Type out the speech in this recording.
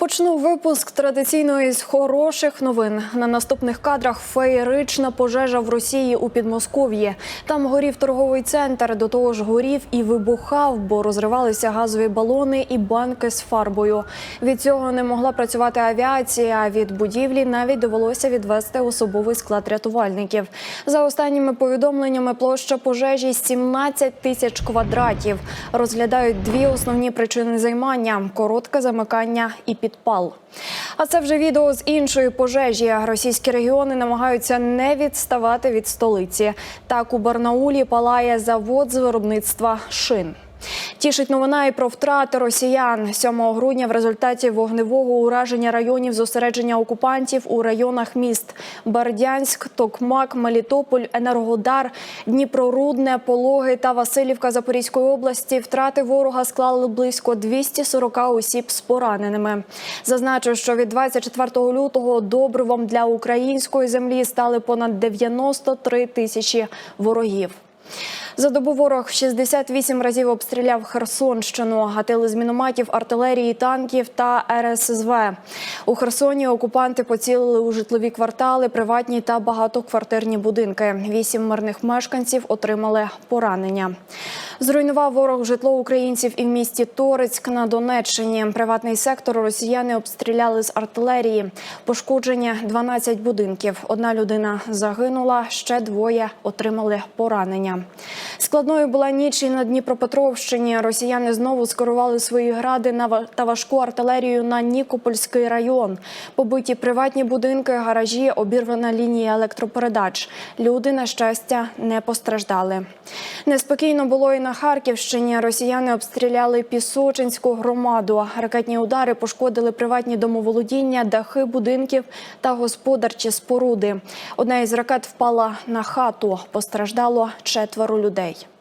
Почну випуск традиційно із хороших новин. На наступних кадрах феєрична пожежа в Росії у Підмосков'ї. Там горів торговий центр. До того ж горів і вибухав, бо розривалися газові балони і банки з фарбою. Від цього не могла працювати авіація. Від будівлі навіть довелося відвести особовий склад рятувальників. За останніми повідомленнями, площа пожежі 17 тисяч квадратів. Розглядають дві основні причини займання: коротке замикання і підпал. А це вже відео з іншої пожежі. Російські регіони намагаються не відставати від столиці. Так у Барнаулі палає завод з виробництва шин. Тішить новина і про втрати росіян 7 грудня. В результаті вогневого ураження районів зосередження окупантів у районах міст Бердянськ, Токмак, Мелітополь, Енергодар, Дніпрорудне, Пологи та Васильівка Запорізької області. Втрати ворога склали близько 240 осіб з пораненими. Зазначу, що від 24 лютого добривом для української землі стали понад 93 тисячі ворогів. За добу ворог 68 разів обстріляв Херсонщину, гатили з мінометів, артилерії, танків та РСЗВ. У Херсоні окупанти поцілили у житлові квартали, приватні та багатоквартирні будинки. Вісім мирних мешканців отримали поранення. Зруйнував ворог житло українців і в місті Торецьк на Донеччині. Приватний сектор росіяни обстріляли з артилерії. Пошкоджені 12 будинків. Одна людина загинула, ще двоє отримали поранення. Складною була ніч і на Дніпропетровщині. Росіяни знову скерували свої гради на та важку артилерію на Нікопольський район. Побиті приватні будинки, гаражі, обірвана лінія електропередач. Люди, на щастя, не постраждали. Неспокійно було і на Харківщині. Росіяни обстріляли Пісочинську громаду. Ракетні удари пошкодили приватні домоволодіння, дахи будинків та господарчі споруди. Одна із ракет впала на хату. Постраждало четверо людей.